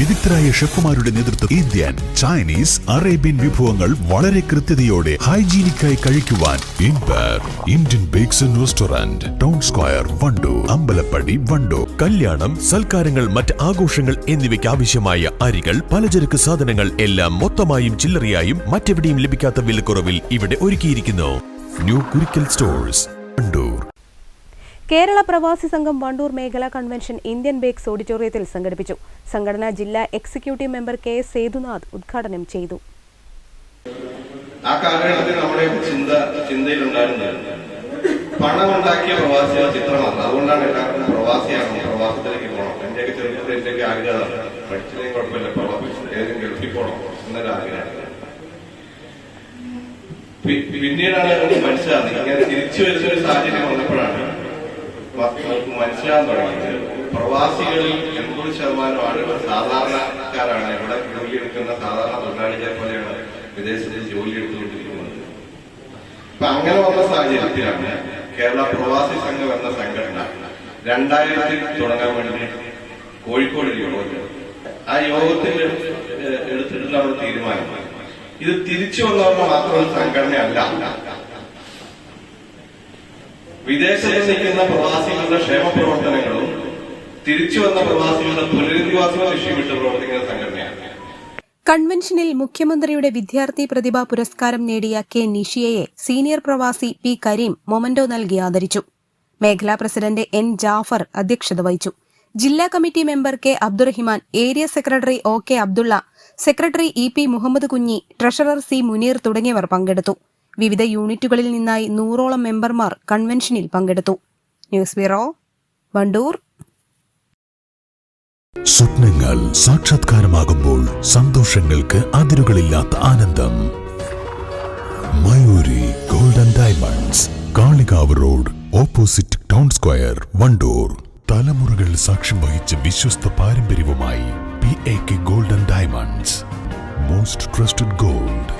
വിദഗ്ധരായ ഷെഫുമാരുടെ നേതൃത്വം Indian Chinese Arabian വിഭവങ്ങൾ വളരെ കൃത്യതയോടെ ഹൈജീനിക്കായി കഴിക്കുവാൻ Indian bakes and restaurant town square Wandoor Ambalappadi Wandoor കല്യാണം സൽക്കാരങ്ങൾ മറ്റ് ആഘോഷങ്ങൾ എന്നിവയ്ക്ക് ആവശ്യമായ അരികൾ പലചരക്ക് സാധനങ്ങൾ എല്ലാം മൊത്തമായും ചില്ലറയായും മറ്റെവിടെയും ലഭിക്കാത്ത വിലക്കുറവിൽ ഇവിടെ ഒരുക്കിയിരിക്കുന്നു. New Kurikkal stores Wandoor. Kerala Pravasi Sangham Wandoor മേഖലാ കൺവെൻഷൻ ഇന്ത്യൻ ബേക്സ് ഓഡിറ്റോറിയത്തിൽ സംഘടിപ്പിച്ചു. സംഘടനാ ജില്ലാ executive member K S Sethunath ഉദ്ഘാടനം ചെയ്തു. ആ കാലഘട്ടത്തിൽ ചിന്ത ചിന്തയിലുണ്ടായിരുന്നത് പണം ഉണ്ടാക്കിയ പ്രവാസിയുടെ ചിത്രമാണ്. അതുകൊണ്ടാണ് എല്ലാവർക്കും പ്രവാസിയാണ് പ്രവാസത്തിലേക്ക് പോകണം. എന്റെയൊക്കെ ചെറുപ്പത്തിൽ എന്റെയൊക്കെ ആഗ്രഹമാണ് പഠിച്ചില്ലെങ്കിൽ കുഴപ്പമില്ല ഏതെങ്കിലും ഗൾഫിൽ പോകണം എന്നൊരു ആഗ്രഹമാണ് പിന്നീടാണ് മനസ്സിലാകുന്നത്. ഇങ്ങനെ തിരിച്ചു വരുന്ന ഒരു സാഹചര്യം വന്നപ്പോഴാണ് നമുക്ക് മനസ്സിലാകാൻ തുടങ്ങിയത്. പ്രവാസികളിൽ എൺപത് ശതമാനം ആളുകൾ സാധാരണക്കാരാണ്. ഇവിടെ ജോലിയെടുക്കുന്ന സാധാരണ തൊഴിലാളികളെ പോലെയാണ് വിദേശത്ത് ജോലി എടുത്തുകൊണ്ടിരിക്കുന്നത് അപ്പൊ അങ്ങനെ വന്ന സാഹചര്യത്തിലാണ് കേരള പ്രവാസി സംഘം എന്ന സംഘടന രണ്ടായിരത്തിൽ തുടങ്ങാൻ വേണ്ടി കോഴിക്കോട് യോഗം ആ യോഗത്തിൽ എടുത്തിട്ടുള്ള തീരുമാനം. ഇത് തിരിച്ചു വന്നവർ മാത്രം സംഘടനയല്ല. വിദേശത്ത് നിൽക്കുന്ന പ്രവാസികളുടെ ക്ഷേമ പ്രവർത്തനങ്ങളും തിരിച്ചു വന്ന പ്രവാസികളുടെ പുനരധിവാസവും ലക്ഷ്യമിട്ട് പ്രവർത്തിക്കുന്ന സംഘടനയാണ്. കൺവെൻഷനിൽ മുഖ്യമന്ത്രിയുടെ വിദ്യാർത്ഥി പ്രതിഭാ പുരസ്കാരം നേടിയ കെ നിഷിയയെ സീനിയർ പ്രവാസി പി കരീം മൊമന്റോ നൽകി ആദരിച്ചു. മേഖലാ പ്രസിഡന്റ് എൻ ജാഫർ അധ്യക്ഷത വഹിച്ചു. ജില്ലാ committee member K Abdurahiman area secretary O K Abdulla secretary E P Muhammad Kunhi treasurer C Muneer തുടങ്ങിയവർ പങ്കെടുത്തു. വിവിധ യൂണിറ്റുകളിൽ നിന്നായി നൂറോളം മെമ്പർമാർ കൺവെൻഷനിൽ പങ്കെടുത്തു. News bureau Wandoor. സ്വപ്നങ്ങൾ സാക്ഷാത്കാരമാകുമ്പോൾ സന്തോഷങ്ങൾക്ക് അതിരുകളില്ലാത്ത ആനന്ദം. Mayuri golden diamonds Kalikavu road opposite town square Wandoor. തലമുറകൾ സാക്ഷ്യം വഹിച്ച വിശ്വസ്ത പാരമ്പര്യവുമായി P A K golden diamonds most trusted gold